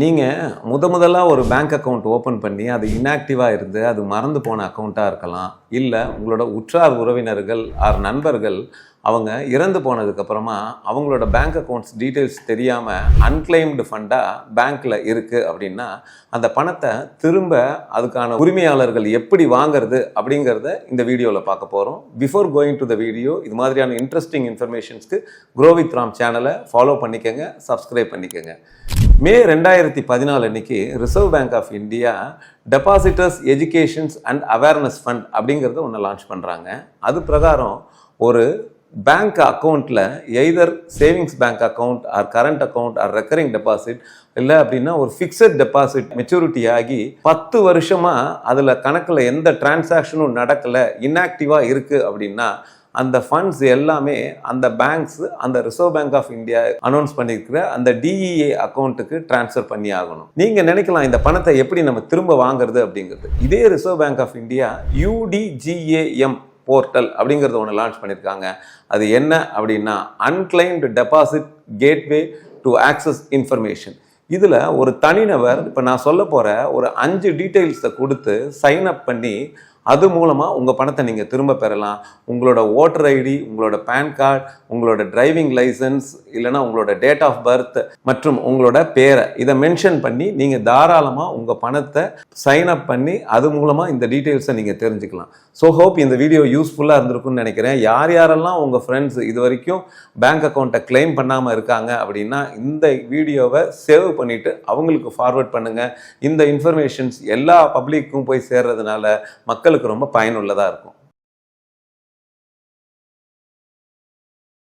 நீங்கள் முத முதலாக ஒரு பேங்க் அக்கவுண்ட் ஓப்பன் பண்ணி அது இன்ஆக்டிவாக இருந்து அது மறந்து போன அக்கௌண்ட்டாக இருக்கலாம். இல்லை உங்களோட உற்றார் உறவினர்கள் ஆர் நண்பர்கள் அவங்க இறந்து போனதுக்கப்புறமா அவங்களோட பேங்க் அக்கௌண்ட்ஸ் டீட்டெயில்ஸ் தெரியாமல் அன்கிளைம்டு ஃபண்டாக பேங்க்கில் இருக்குது அப்படின்னா அந்த பணத்தை திரும்ப அதுக்கான உரிமையாளர்கள் எப்படி வாங்குறது அப்படிங்கிறத இந்த வீடியோவில் பார்க்க போகிறோம் before going to the video இது மாதிரியான இன்ட்ரெஸ்டிங் இன்ஃபர்மேஷன்ஸ்க்கு குரோவித் ராம் சேனலை ஃபாலோ பண்ணிக்கோங்க சப்ஸ்கிரைப் பண்ணிக்கோங்க. மே ரெண்டாயிரத்தி பதினாலு அன்னைக்கு reserve bank of India depositors educations and awareness fund அப்படிங்கிறத ஒன்று லான்ச் பண்ணுறாங்க அது பிரகாரம் ஒரு பேங்க் அக்கௌண்ட்டில் either savings bank account or current account or recurring deposit இல்லை அப்படின்னா ஒரு ஃபிக்ஸட் டெபாசிட் மெச்சூரிட்டி ஆகி பத்து வருஷமாக அதில் கணக்கில் எந்த டிரான்சாக்ஷனும் நடக்கலை இன்ஆக்டிவாக இருக்குது அப்படின்னா அந்த ஃபண்ட்ஸ் எல்லாமே அந்த பேங்க்ஸ் அந்த reserve bank of India announce பண்ணியிருக்கிற அந்த டிஇஏ அக்கௌண்ட்டுக்கு ட்ரான்ஸ்ஃபர் பண்ணி ஆகணும். நீங்கள் நினைக்கலாம் இந்த பணத்தை எப்படி நம்ம திரும்ப வாங்குறது அப்படிங்கிறது. இதே reserve bank of India UDGAM portal அப்படிங்கிறத ஒன்று லான்ச் பண்ணியிருக்காங்க. அது என்ன அப்படின்னா unclaimed deposit gateway to access information இதில் ஒரு தனிநபர் இப்போ நான் சொல்ல போகிற ஒரு அஞ்சு டீட்டெயில்ஸை கொடுத்து சைன் அப் பண்ணி அது மூலமாக உங்கள் பணத்தை நீங்கள் திரும்ப பெறலாம். உங்களோட ஓட்டர் ஐடி உங்களோட பேன் கார்டு உங்களோட டிரைவிங் லைசன்ஸ் இல்லைனா உங்களோட டேட் ஆஃப் பர்த் மற்றும் உங்களோட பேரை. இதை மென்ஷன் பண்ணி நீங்கள் தாராளமாக உங்கள் பணத்தை சைன் அப் பண்ணி அது மூலமாக இந்த டீட்டெயில்ஸை நீங்கள் தெரிஞ்சுக்கலாம். ஸோ ஹோப் இந்த வீடியோ யூஸ்ஃபுல்லாக இருந்திருக்கும்னு நினைக்கிறேன். யார் யாரெல்லாம் உங்கள் ஃப்ரெண்ட்ஸ் இது வரைக்கும் பேங்க் அக்கௌண்ட்டை கிளைம் பண்ணாமல் இருக்காங்க அப்படின்னா இந்த வீடியோவை சேவ் பண்ணிவிட்டு அவங்களுக்கு ஃபார்வர்ட் பண்ணுங்கள் இந்த இன்ஃபர்மேஷன்ஸ் எல்லா பப்ளிக்கும் போய் சேர்றதுனால மக்கள் மக்களுக்கு ரொம்ப பயனுள்ளதாக இருக்கும்.